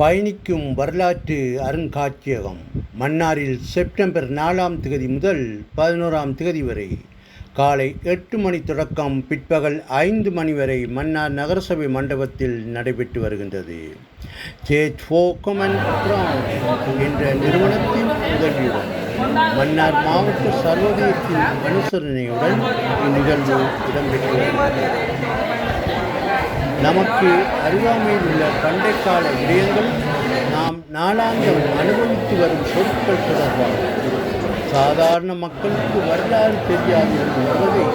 பயணிக்கும் வரலாற்று அருங்காட்சியகம். மன்னாரில் செப்டம்பர் நாலாம் திகதி முதல் பதினோராம் திகதி வரை. காலை எட்டு மணி தொடக்கம் பிற்பகல் ஐந்து மணி வரை மன்னார் நகரசபை மண்டபத்தில் நடைபெற்று வருகின்றது. சேஜ் ஃபோ கமன் என்ற நிறுவனத்தின் உதவியுடன் மன்னார் மாவட்ட சர்வதேசத்தின் அனுசரணையுடன் இந்நிகழ்வு இடம்பெற்று வருகிறது. நமக்கு அருகாமையில் உள்ள பண்டைக்கால விடயங்கள் நாம் நாளாந்தம் அனுபவித்து வரும் பொருட்கள் தொடர்பாகும் சாதாரண மக்களுக்கு வரலாறு தெரியாது என்பதை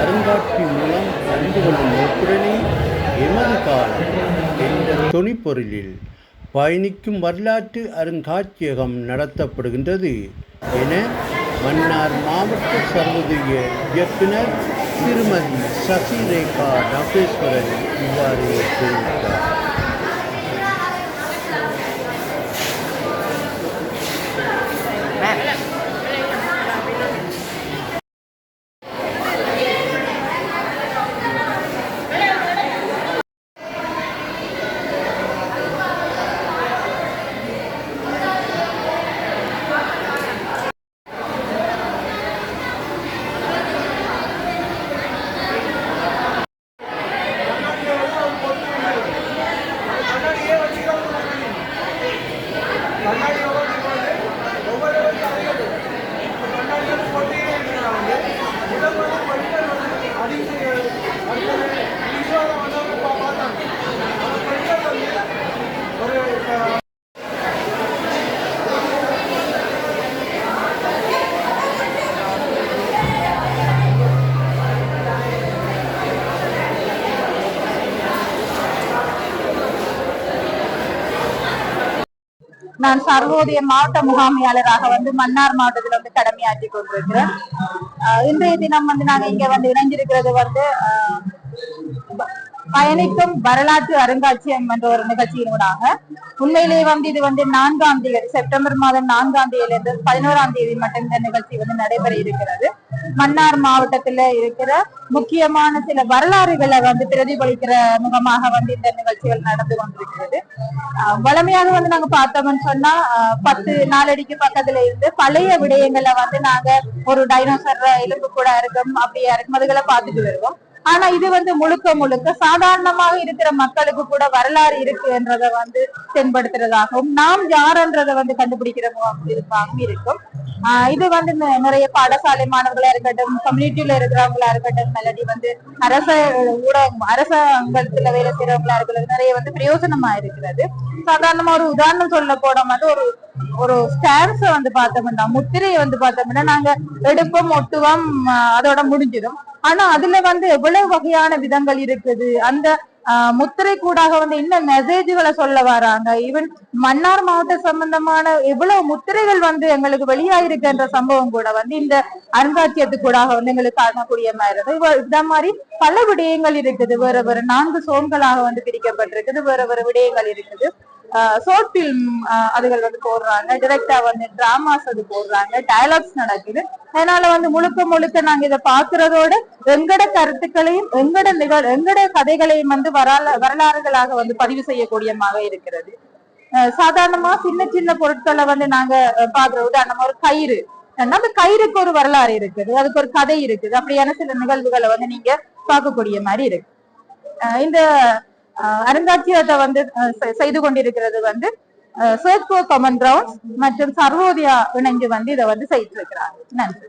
அருங்காட்சி மூலம் அறிந்து கொள்ளும் நோக்குடனே எமது காலம் என்ற துணிப்பொருளில் பயணிக்கும் வரலாற்று அருங்காட்சியகம் நடத்தப்படுகின்றது என மன்னார் மாவட்ட சர்வதேய இயக்குனர் திருமதி சசிரேகா டாபேஸ்வரன் இவ்வாறு தெரிவித்தார் 来来来 நான் சர்வோதய மாவட்ட முகாமையாளராக வந்து மன்னார் மாவட்டத்தில் வந்து கடமையாற்றி கொண்டிருக்கிறேன். ஆஹ் இன்றைய தினம் வந்து நாங்க இங்க வந்து இணைஞ்சிருக்கிறது வந்து ஆஹ் பயணிக்கும் வரலாற்று அருங்காட்சியகம் என்ற ஒரு நிகழ்ச்சியினூடாக உண்மையிலேயே வந்து இது வந்து நான்காம் தேதி செப்டம்பர் மாதம் நான்காம் தேதியிலிருந்து பதினோராம் தேதி மட்டும் இந்த நிகழ்ச்சி வந்து நடைபெற இருக்கிறது. மன்னார் மாவட்டத்துல இருக்கிற முக்கியமான சில வரலாறுகளை வந்து பிரதிபலிக்கிற முகமாக வந்து இந்த நிகழ்ச்சிகள் நடந்து கொண்டிருக்கிறது. ஆஹ் வளமையாக வந்து நாங்க பார்த்தோம்னு சொன்னா பத்து நாலடிக்கு பக்கத்துல இருந்து பழைய விடயங்களை வந்து நாங்க ஒரு டைனோசர் எலும்பு கூட இருக்கும் அப்படியா இருக்கும் அதுகளை பார்த்துட்டு வருவோம். ஆனா இது வந்து முழுக்க முழுக்க சாதாரணமாக இருக்கிற மக்களுக்கு கூட வரலாறு இருக்குன்றத வந்து தென்படுத்துறதாகவும் நாம் யாருன்றத வந்து கண்டுபிடிக்கிற முகம் இருப்பாகவும் இருக்கும். ஆஹ் இது வந்து நிறைய பாடசாலை மாணவர்களா இருக்கட்டும் கம்யூனிட்டியில இருக்கிறவங்களா இருக்கட்டும் மெலடி வந்து அரச ஊடகம் அரசாங்கத்துல வேலை செய்யறவங்களா இருக்கிறது நிறைய வந்து பிரயோஜனமா இருக்கிறது. சாதாரணமா ஒரு உதாரணம் சொல்ல போனோம் வந்து ஒரு ஒரு ஸ்டாம்ப்ஸ வந்து பார்த்தோம்னா முத்திரையை வந்து பார்த்தோம்னா நாங்க எடுப்போம் ஒட்டுவோம் அதோட முடிஞ்சிடும். ஆனா அதுல வந்து எவ்வளவு வகையான விதங்கள் இருக்குது? அந்த முத்திரை கூடாக வந்து என்ன மெசேஜ்களை சொல்ல வராங்க? ஈவன் மன்னார் மாவட்ட சம்பந்தமான எவ்வளவு முத்திரைகள் வந்து எங்களுக்கு வெளியாயிருக்குன்ற சம்பவம் கூட வந்து இந்த அருங்காட்சியத்துக்கூடாக வந்து எங்களுக்கு காணக்கூடிய மாதிரி இருக்கு. இந்த மாதிரி பல விடயங்கள் இருக்குது. வேற வேற நான்கு சோன்களாக வந்து பிரிக்கப்பட்டிருக்குது. வேற வேற விடயங்கள் இருக்குது. ஷார்ட் பிலிம் அதுகள் வந்து போடுறாங்க. டிரெக்டா வந்து டிராமாஸ் அது போடுறாங்க. டயலாக்ஸ் நடக்குது. அதனால வந்து முழுக்க முழுக்க நாங்க இதை பாக்குறதோட எங்கட கருத்துக்களையும் எங்கட நிகழ் எங்கட கதைகளையும் வந்து வரலா வரலாறுகளாக வந்து பதிவு செய்யக்கூடியமாக இருக்கிறது. சாதாரணமா சின்ன சின்ன பொருட்களை வந்து நாங்க பாக்குற உதாரணமா ஒரு கயிறு. ஏன்னா அந்த கயிறுக்கு ஒரு வரலாறு இருக்குது. அதுக்கு ஒரு கதை இருக்குது. அப்படியான சில நிகழ்வுகளை வந்து நீங்க பார்க்கக்கூடிய மாதிரி இருக்கு. இந்த அருங்காட்சியகத்தை வந்து செய்து கொண்டிருக்கிறது வந்து சர்ச் கமன் கிரவுண்ட்ஸ் மற்றும் சர்வோதயா இணைஞ்சு வந்து இதை வந்து செய்திருக்கிறாங்க நன்றி.